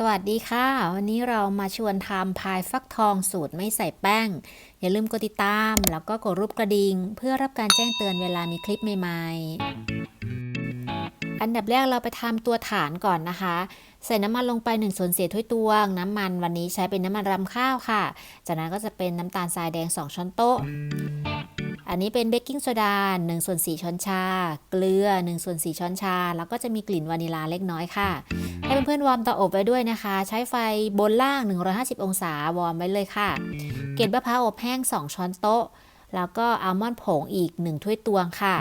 สวัสดีค่ะ วันนี้เรามาชวนทำพายฟักทองสูตรไม่ใส่แป้ง อย่าลืมกดติดตาม แล้วก็กดรูปกระดิ่งเพื่อรับการแจ้งเตือนเวลามีคลิปใหม่ๆ อันดับแรกเราไปทำตัวฐานก่อนนะคะ ใส่น้ำมันลงไป1ส่วน4ถ้วยตวง น้ำมันวันนี้ใช้เป็นน้ำมันรำข้าวค่ะ จากนั้นก็จะเป็นน้ำตาลทรายแดง 2 ช้อนโต๊ะ อันนี้เป็นเบกกิ้งโซดา1ส่วน4ช้อนชา เกลือ1ส่วน4ช้อนชา แล้วก็จะมีกลิ่นวานิลาเล็กน้อยค่ะ ให้เพื่อนๆวอร์มเตาอบไว้ด้วยนะคะ ใช้ไฟบนล่าง 150 องศาวอร์มไว้เลยค่ะ เกล็ดมะพร้าวอบแห้ง 2 ช้อนโต๊ะ แล้วก็อัลมอนด์ผงอีก 1 ถ้วยตวงค่ะ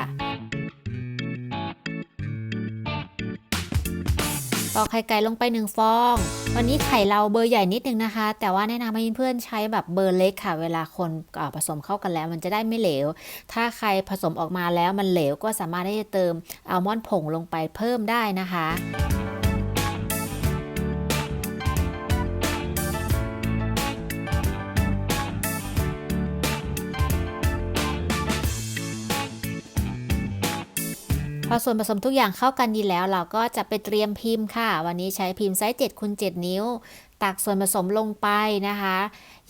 ตอกไข่ไก่ลงไป 1 ฟอง วันนี้ไข่เราเบอร์ใหญ่นิดนึงนะคะ แต่ว่าแนะนำให้เพื่อนใช้แบบเบอร์เล็กค่ะ เวลาคนผสมเข้ากันแล้วมันจะได้ไม่เหลว ถ้าใครผสมออกมาแล้วมันเหลวก็สามารถที่จะเติมอัลมอนด์ผงลงไปเพิ่มได้นะคะ พอส่วนผสมทุกอย่างเข้ากันดีแล้ว เราก็จะไปเตรียมพิมพ์ค่ะ วันนี้ใช้พิมพ์ไซส์7คูณ7นิ้ว ตักส่วนผสมลงไปนะคะ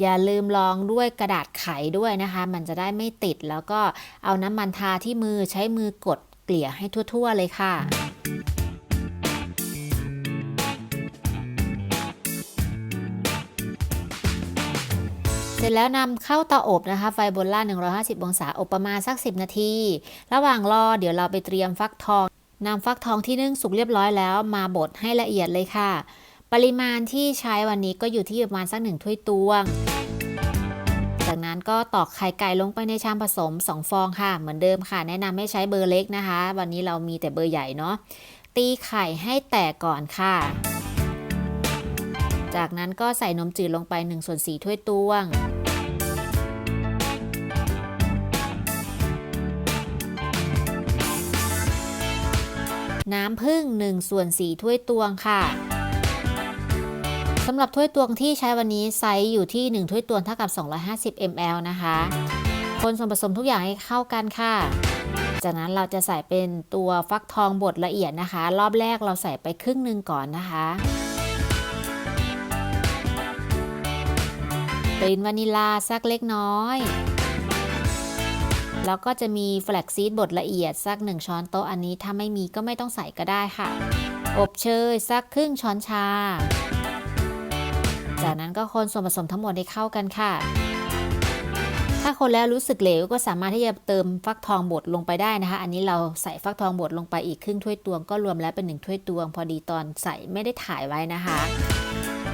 อย่าลืมรองด้วยกระดาษไขด้วยนะคะ มันจะได้ไม่ติดแล้วก็เอาน้ำมันทาที่มือใช้มือกดเกลี่ยให้ทั่ว ๆ เลยค่ะ ร็จแล้วนำเข้าเตาอบนะคะ ไฟบนล่าง150 องศาอบประมาณสัก 10 นาที ระหว่างรอเดี๋ยวเราไปเตรียมฟักทองนำฟักทองที่นึ่งสุกเรียบร้อยแล้วมาบดให้ละเอียดเลยค่ะ ปริมาณที่ใช้วันนี้ก็อยู่ที่ประมาณสักหนึ่งถ้วยตวง จากนั้นก็ตอกไข่ไก่ลงไปในชามผสม 2 ฟองค่ะ เหมือนเดิมค่ะ แนะนำให้ใช้เบอร์เล็กนะคะ วันนี้เรามีแต่เบอร์ใหญ่เนาะตีไข่ให้แตกก่อนค่ะ จากนั้นก็ใส่นมจืดลงไป1ส่วน4ถ้วยตวง น้ำผึ้ง1ส่วน4ถ้วยตวงค่ะสำหรับถ้วยตวงที่ใช้วันนี้ไซส์อยู่ที่ 1 ถ้วยตวงเท่ากับ 250 ml นะคะ คนส่วนผสมทุกอย่างให้เข้ากันค่ะ จากนั้นเราจะใส่เป็นตัวฟักทองบดละเอียดนะคะ รอบแรกเราใส่ไปครึ่งหนึ่งก่อนนะคะ ลิ่นวานิลาสักเล็กน้อย แล้วก็จะมีแฟลกซีดบดละเอียดสัก 1 ช้อนโต๊ะอันนี้ถ้าไม่มีก็ไม่ต้องใส่ก็ได้ค่ะ อบเชยสักครึ่งช้อนชา จากนั้นก็คนส่วนผสมทั้งหมดให้เข้ากันค่ะ ถ้าคนแล้วรู้สึกเหลวก็สามารถที่จะเติมฟักทองบดลงไปได้นะคะ อันนี้เราใส่ฟักทองบดลงไปอีกครึ่งถ้วยตวงก็รวมแล้วเป็นหนึ่งถ้วยตวง พอดีตอนใส่ไม่ได้ถ่ายไว้นะคะ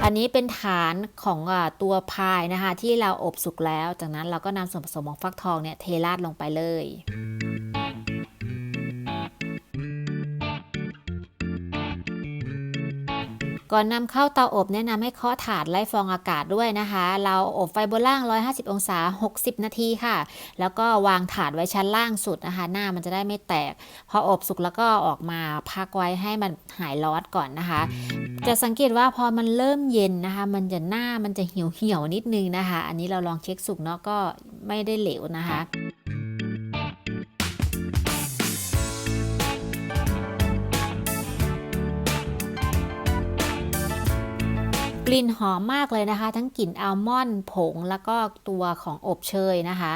อันนี้เป็นฐานของอตัวพายนะคะที่เราอบสุกแล้ว จากนั้นเราก็นำส่วนผสมของฟักทองเนี่ยเทราดลงไปเลย ก่อนนำเข้าเตาอบแนะนำให้เคาะถาดไล่ฟองอากาศด้วยนะคะ เราอบไฟบนล่าง 150 องศา 60 นาทีค่ะ แล้วก็วางถาดไว้ชั้นล่างสุดนะคะ หน้ามันจะได้ไม่แตก พออบสุกแล้วก็ออกมาพักไว้ให้มันหายร้อนก่อนนะคะ จะสังเกตว่าพอมันเริ่มเย็นนะคะ มันจะหน้ามันจะเหี่ยวเหี่ยวๆนิดนึงนะคะ อันนี้เราลองเช็คสุกเนาะก็ไม่ได้เหลวนะคะ กลิ่นหอมมากเลยนะคะ ทั้งกลิ่นอัลมอนด์ผงแล้วก็ตัวของอบเชยนะคะ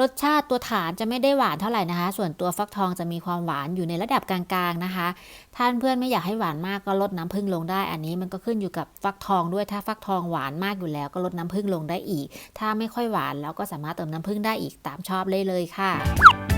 รสชาติตัวฐานจะไม่ได้หวานเท่าไหร่นะคะ ส่วนตัวฟักทองจะมีความหวานอยู่ในระดับกลางๆนะคะท่านเพื่อนไม่อยากให้หวานมากก็ลดน้ำผึ้งลงได้ อันนี้มันก็ขึ้นอยู่กับฟักทองด้วยถ้าฟักทองหวานมากอยู่แล้ว ก็ลดน้ำผึ้งลงได้อีก ถ้าไม่ค่อยหวานแล้วก็สามารถเติมน้ำผึ้งได้อีกตามชอบเลยเลยค่ะ